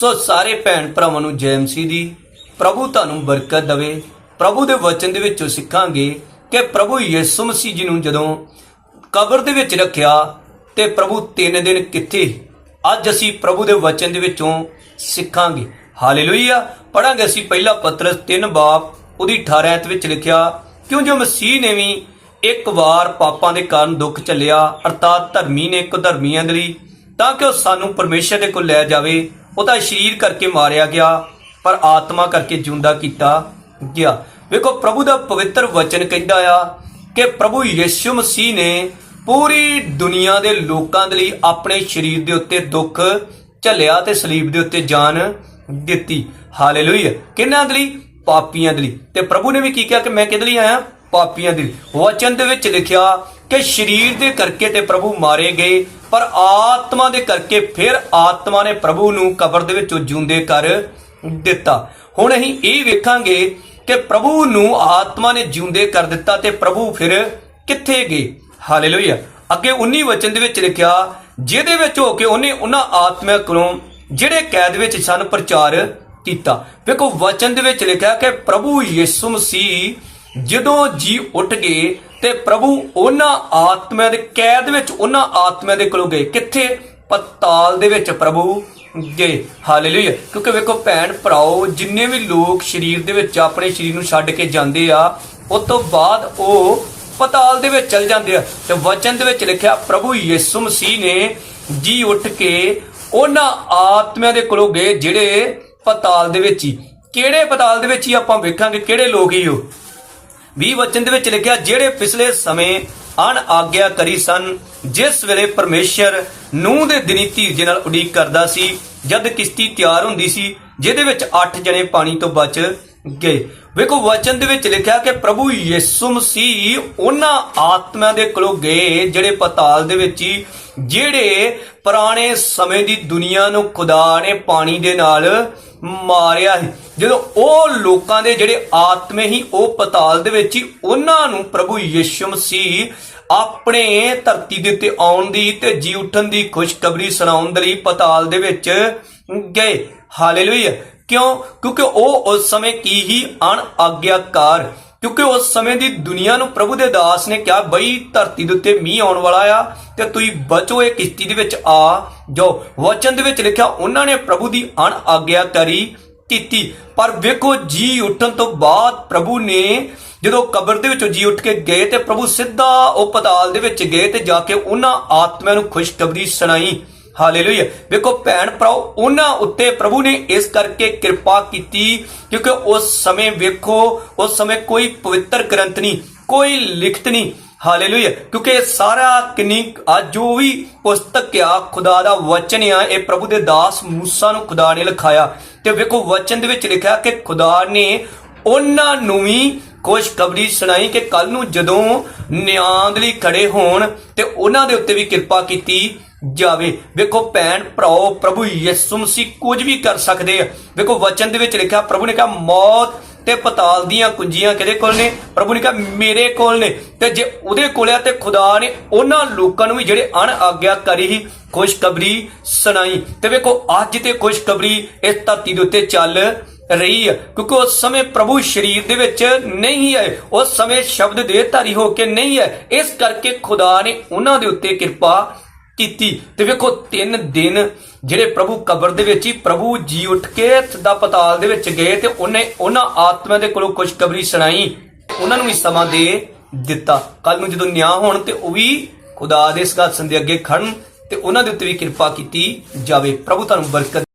ਸੋ ਸਾਰੇ ਭੈਣ ਭਰਾਵਾਂ ਨੂੰ ਜੈ ਮਸੀਹ ਦੀ, ਪ੍ਰਭੂ ਤੁਹਾਨੂੰ ਬਰਕਤ ਦੇਵੇ। ਪ੍ਰਭੂ ਦੇ ਵਚਨ ਦੇ ਵਿੱਚੋਂ ਸਿੱਖਾਂਗੇ ਕਿ ਪ੍ਰਭੂ ਯਿਸੂ ਮਸੀਹ ਜੀ ਨੂੰ ਜਦੋਂ ਕਬਰ ਦੇ ਵਿੱਚ ਰੱਖਿਆ ਤੇ ਪ੍ਰਭੂ ਤਿੰਨ ਦਿਨ ਕਿੱਥੇ, ਅੱਜ ਅਸੀਂ ਪ੍ਰਭੂ ਦੇ ਵਚਨ ਦੇ ਵਿੱਚੋਂ ਸਿੱਖਾਂਗੇ। ਹਾਲੇਲੂਇਆ। ਪੜਾਂਗੇ ਅਸੀਂ ਪਹਿਲਾ ਪਤਰਸ 3 ਬਾਪ, ਉਹਦੀ 18 ਐਤ ਵਿੱਚ ਲਿਖਿਆ, ਕਿਉਂ ਜੋ ਮਸੀਹ ਨੇ ਵੀ ਇੱਕ ਵਾਰ ਪਾਪਾਂ ਦੇ ਕਾਰਨ ਦੁੱਖ ਚੱਲਿਆ ਅਰਥਾਤ ਧਰਮੀ ਨੇ ਕੁਧਰਮੀਆਂ ਦੇ ਲਈ, ਤਾਂ ਕਿ ਉਹ ਸਾਨੂੰ ਪਰਮੇਸ਼ਰ ਦੇ ਕੋਲ ਲੈ ਜਾਵੇ ਉਹਦਾ ਸਰੀਰ ਕਰਕੇ ਮਾਰਿਆ ਗਿਆ, ਪਰ ਆਤਮਾ ਕਰਕੇ ਜਿਉਂਦਾ ਕੀਤਾ ਗਿਆ। ਵੇਖੋ, ਪ੍ਰਭੂ ਦਾ ਪਵਿੱਤਰ ਵਚਨ ਕਹਿੰਦਾ ਆ ਕਿ ਪ੍ਰਭੂ ਯਿਸੂ ਮਸੀਹ ਨੇ ਪੂਰੀ ਦੁਨੀਆ ਦੇ ਲੋਕਾਂ ਦੇ ਲਈ ਆਪਣੇ ਸਰੀਰ ਦੇ ਉੱਤੇ ਦੁੱਖ, ਝੱਲਿਆ ਤੇ ਸਲੀਬ ਦੇ ਉੱਤੇ ਜਾਨ ਦਿੱਤੀ। ਹਾਲੇਲੂਇਆ। ਕਿਹਨਾਂ ਦੇ ਲਈ? ਪਾਪੀਆਂ ਦੇ ਲਈ। ਤੇ ਪ੍ਰਭੂ ਨੇ ਵੀ ਕੀ ਕਿਹਾ ਕਿ ਮੈਂ ਕਿਹਦੇ ਲਈ ਆਇਆ? ਪਾਪੀਆਂ ਦੇ ਲਈ। ਵਚਨ ਦੇ ਵਿੱਚ ਲਿਖਿਆ ਕਿ ਸਰੀਰ ਦੇ ਕਰਕੇ ਤੇ ਪ੍ਰਭੂ ਮਾਰੇ ਗਏ, ਪਰ ਆਤਮਾ ਦੇ ਕਰਕੇ ਫਿਰ ਆਤਮਾ ਨੇ ਪ੍ਰਭੂ ਨੂੰ ਕਬਰ ਦੇ ਵਿੱਚੋਂ ਜਿਉਂਦੇ ਕਰ ਦਿੱਤਾ। ਹੁਣ ਅਸੀਂ ਇਹ ਵੇਖਾਂਗੇ ਕਿ ਪ੍ਰਭੂ ਨੂੰ ਆਤਮਾ ਨੇ ਜਿਉਂਦੇ ਕਰ ਦਿੱਤਾ ਤੇ ਪ੍ਰਭੂ ਫਿਰ ਕਿੱਥੇ ਗਏ? ਹਾਲੇਲੂਇਆ ਅੱਗੇ 19 ਵਚਨ ਦੇ ਵਿੱਚ ਲਿਖਿਆ, ਜਿਹਦੇ ਵਿੱਚ ਹੋ ਕੇ ਉਹਨੇ ਉਹਨਾਂ ਆਤਮਾ ਕੋਲੋਂ ਜਿਹੜੇ ਕੈਦ ਵਿੱਚ ਸਨ, ਪ੍ਰਚਾਰ ਕੀਤਾ। ਵੇਖੋ, ਵਚਨ ਦੇ ਵਿੱਚ ਲਿਖਿਆ ਕਿ ਪ੍ਰਭੂ ਯਿਸੂ ਮਸੀਹ ਜਦੋਂ ਜੀ ਉੱਠ ਗਏ ਤੇ ਪ੍ਰਭੂ ਉਹਨਾਂ ਆਤਮਿਆਂ ਦੇ ਕੈਦ ਵਿੱਚ, ਉਹਨਾਂ ਆਤਮਿਆਂ ਦੇ ਕੋਲੋਂ ਗਏ। ਕਿੱਥੇ? ਪਤਾਲ ਦੇ ਵਿੱਚ ਪ੍ਰਭੂ ਗਏ। ਹਾਲੇਲੂਇਆ ਕਿਉਂਕਿ ਵੇਖੋ ਭੈਣ, ਭਰਾਓ, ਜਿੰਨੇ ਵੀ ਲੋਕ ਸਰੀਰ ਦੇ ਵਿੱਚ ਆਪਣੇ ਸਰੀਰ ਨੂੰ ਛੱਡ ਕੇ ਜਾਂਦੇ ਆ ਉਸ ਤੋਂ ਬਾਅਦ ਉਹ ਪਤਾਲ ਦੇ ਵਿੱਚ ਚਲ ਜਾਂਦੇ ਆ। ਤੇ ਵਚਨ ਦੇ ਵਿੱਚ ਲਿਖਿਆ, ਪ੍ਰਭੂ ਯਿਸੂ ਮਸੀਹ ਨੇ ਜੀ ਉੱਠ ਕੇ ਉਹਨਾਂ ਆਤਮਿਆਂ ਦੇ ਕੋਲੋਂ ਗਏ ਜਿਹੜੇ ਪਤਾਲ ਦੇ ਵਿੱਚ ਹੀ। ਕਿਹੜੇ ਪਤਾਲ ਦੇ ਵਿੱਚ ਹੀ ਆਪਾਂ ਵੇਖਾਂਗੇ ਕਿਹੜੇ ਲੋਕ ਹੀ ਉਹ? 20 ਵਚਨ ਦੇ ਵਿੱਚ ਲਿਖਿਆ, ਜਿਹੜੇ ਪਿਛਲੇ ਸਮੇਂ ਅਣ ਆਗਿਆ ਕਰੀ ਸਨ, ਜਿਸ ਵੇਲੇ ਪਰਮੇਸ਼ਰ ਨੂਹ ਦੇ ਦਿਨੀ ਧੀਰਜ ਨਾਲ ਉਡੀਕ ਕਰਦਾ ਸੀ, ਜਦ ਕਿਸ਼ਤੀ ਤਿਆਰ ਹੁੰਦੀ ਸੀ, ਜਿਹਦੇ ਵਿੱਚ 8 ਜਣੇ ਪਾਣੀ ਤੋਂ ਬਚ ਗਏ। ਵੇਖੋ, ਵਚਨ ਦੇ ਵਿੱਚ ਲਿਖਿਆ ਕਿ ਪ੍ਰਭੂ ਯਿਸੂ ਮਸੀਹ ਉਹਨਾਂ ਆਤਮਾ ਦੇ ਕੋਲੋਂ ਗਏ, ਜਿਹੜੇ ਪਤਾਲ ਦੇ ਵਿੱਚ ਹੀ ਜਿਹੜੇ ਪੁਰਾਣੇ ਸਮੇਂ ਦੀ ਦੁਨੀਆ ਨੂੰ ਖੁਦਾ ਨੇ ਪਾਣੀ ਦੇ ਨਾਲ ਮਾਰਿਆ ਸੀ। ਜਦੋਂ ਉਹ ਲੋਕਾਂ ਦੇ ਜਿਹੜੇ ਆਤਮੇ ਹੀ ਉਹ ਪਤਾਲ ਦੇ ਵਿੱਚ ਹੀ ਉਹਨਾਂ ਨੂੰ ਪ੍ਰਭੂ ਯਿਸੂ ਮਸੀਹ ਆਪਣੇ ਧਰਤੀ ਦੇ ਉੱਤੇ ਆਉਣ ਦੀ ਤੇ ਜੀ ਉੱਠਣ ਦੀ ਖੁਸ਼ਖਬਰੀ ਸੁਣਾਉਣ ਦੇ ਲਈ ਪਤਾਲ ਦੇ ਵਿੱਚ ਗਏ। ਹਾਲੇਲੂਇਆ। ਕਿਉਂ? ਕਿਉਂਕਿ ਉਹ ਉਸ ਸਮੇਂ ਕੀ ਹੀ ਅਣ ਆਗਿਆਕਾਰ ਕਿਉਂਕਿ ਉਸ ਸਮੇਂ ਦੀ ਦੁਨੀਆ ਨੂੰ ਪ੍ਰਭੂ ਦੇ ਦਾਸ ਨੇ ਕਿਹਾ, ਬਈ ਧਰਤੀ ਦੇ ਉੱਤੇ ਮੀਂਹ ਆਉਣ ਵਾਲਾ ਆ ਤੇ ਤੁਸੀਂ ਬਚੋ ਇਹ ਕਿਸ਼ਤੀ ਦੇ ਵਿੱਚ, ਆ ਜਾਓ। ਵਚਨ ਦੇ ਵਿੱਚ ਲਿਖਿਆ, ਉਹਨਾਂ ਨੇ ਪ੍ਰਭੂ ਦੀ ਅਣ ਆਗਿਆਕਾਰੀ ਕੀਤੀ। ਪਰ ਵੇਖੋ, ਜੀ ਉੱਠਣ ਤੋਂ ਬਾਅਦ ਪ੍ਰਭੂ ਨੇ ਜਦੋਂ ਕਬਰ ਦੇ ਵਿੱਚੋਂ ਜੀ ਉੱਠ ਕੇ ਗਏ ਤੇ ਪ੍ਰਭੂ ਸਿੱਧਾ ਉਹ ਪਤਾਲ ਦੇ ਵਿੱਚ ਗਏ ਤੇ ਜਾ ਕੇ ਉਹਨਾਂ ਆਤਮਿਆਂ ਨੂੰ ਖੁਸ਼ਖਬਰੀ ਸੁਣਾਈ। ਹਾਲੇਲੂਇਆ ਵੇਖੋ ਭੈਣ ਭਰਾਓ, ਉਹਨਾਂ ਉੱਤੇ ਪ੍ਰਭੂ ਨੇ ਇਸ ਕਰਕੇ ਕਿਰਪਾ ਕੀਤੀ, ਕਿਉਂਕਿ ਉਸ ਸਮੇਂ ਵੇਖੋ, ਉਸ ਸਮੇਂ ਕੋਈ ਪਵਿੱਤਰ ਗ੍ਰੰਥ ਨਹੀਂ, ਕੋਈ ਲਿਖਤ ਨਹੀਂ। ਹਾਲੇਲੂਇਆ ਕਿਉਂਕਿ ਇਹ ਸਾਰਾ ਕਿੰਨੀ, ਅੱਜ ਜੋ ਵੀ ਪੁਸਤਕ ਆ, ਖੁਦਾ ਦਾ ਵਚਨ ਆ, ਇਹ ਪ੍ਰਭੂ ਦੇ ਦਾਸ ਮੂਸਾ ਨੂੰ ਖੁਦਾ ਨੇ ਲਿਖਾਇਆ। ਤੇ ਵੇਖੋ ਵਚਨ ਦੇ ਵਿੱਚ ਲਿਖਿਆ ਕਿ ਖੁਦਾ ਨੇ ਉਹਨਾਂ ਨੂੰ ਵੀ ਖੁਸ਼ਖਬਰੀ ਸੁਣਾਈ ਕਿ ਕੱਲ ਨੂੰ ਜਦੋਂ ਨਿਆਂ ਦੇ ਲਈ ਖੜੇ ਹੋਣ, ਤੇ ਉਹਨਾਂ ਦੇ ਉੱਤੇ ਵੀ ਕਿਰਪਾ ਕੀਤੀ। ਜਾਵੇ। ਵੇਖੋ ਭੈਣ, ਭਰਾਓ, ਪ੍ਰਭੂ ਯਿਸੂ ਮਸੀਹ ਕੁਝ ਵੀ ਕਰ ਸਕਦੇ ਆ। ਵੇਖੋ ਵਚਨ ਦੇ ਵਿੱਚ ਲਿਖਿਆ, ਪ੍ਰਭੂ ਨੇ ਕਿਹਾ, ਮੌਤ ਤੇ ਪਤਾਲ ਦੀਆਂ ਕੁੰਜੀਆਂ ਕਿਹਦੇ ਕੋਲ ਨੇ? ਪ੍ਰਭੂ ਨੇ ਕਿਹਾ, ਮੇਰੇ ਕੋਲ ਨੇ। ਤੇ ਜੇ ਉਹਦੇ ਕੋਲ ਆ ਤੇ ਖੁਦਾ ਨੇ ਉਹਨਾਂ ਲੋਕਾਂ ਨੂੰ ਵੀ ਜਿਹੜੇ ਅਣ ਆਗਿਆਕਾਰੀ ਹੀ ਖੁਸ਼ਖਬਰੀ ਸੁਣਾਈ। ਤੇ ਵੇਖੋ, ਅੱਜ ਤੇ ਖੁਸ਼ਖਬਰੀ ਇਸ ਧਰਤੀ ਦੇ ਉੱਤੇ ਚੱਲ ਰਹੀ ਹੈ ਕਿਉਂਕਿ ਉਸ ਸਮੇਂ ਪ੍ਰਭੂ ਸਰੀਰ ਦੇ ਵਿੱਚ ਨਹੀਂ ਹੈ ਉਸ ਸਮੇਂ ਸ਼ਬਦ ਦੇ ਧਾਰੀ ਹੋ ਕੇ ਨਹੀਂ ਹੈ ਇਸ ਕਰਕੇ ਖੁਦਾ ਨੇ ਉਹਨਾਂ ਦੇ ਉੱਤੇ ਕਿਰਪਾ ਕੀਤੀ। ਤੇ ਵੇਖੋ, ਤਿੰਨ ਦਿਨ ਜਿਹੜੇ ਪ੍ਰਭੂ ਕਬਰ ਦੇ ਵਿੱਚ ਹੀ ਪ੍ਰਭੂ ਜੀ ਉੱਠ ਕੇ ਸਿੱਧਾ ਪਤਾਲ ਦੇ ਵਿੱਚ ਗਏ ਤੇ ਉਹਨੇ ਉਹਨਾਂ ਆਤਮਾ ਦੇ ਕੋਲੋਂ ਖੁਸ਼ਖਬਰੀ ਸੁਣਾਈ। ਉਹਨਾਂ ਨੂੰ ਵੀ ਸਮਾਂ ਦੇ ਦਿੱਤਾ। ਕੱਲ ਨੂੰ ਜਦੋਂ ਨਿਆਂ ਹੋਣ ਤੇ ਉਹ ਵੀ ਖੁਦਾ ਦੇ ਸਿੰਘਾਸਨ ਦੇ ਅੱਗੇ ਖੜਨ ਤੇ ਉਹਨਾਂ ਦੇ ਉੱਤੇ ਵੀ ਕਿਰਪਾ ਕੀਤੀ ਜਾਵੇ। ਪ੍ਰਭੂ ਤੁਹਾਨੂੰ ਬਰਕਤ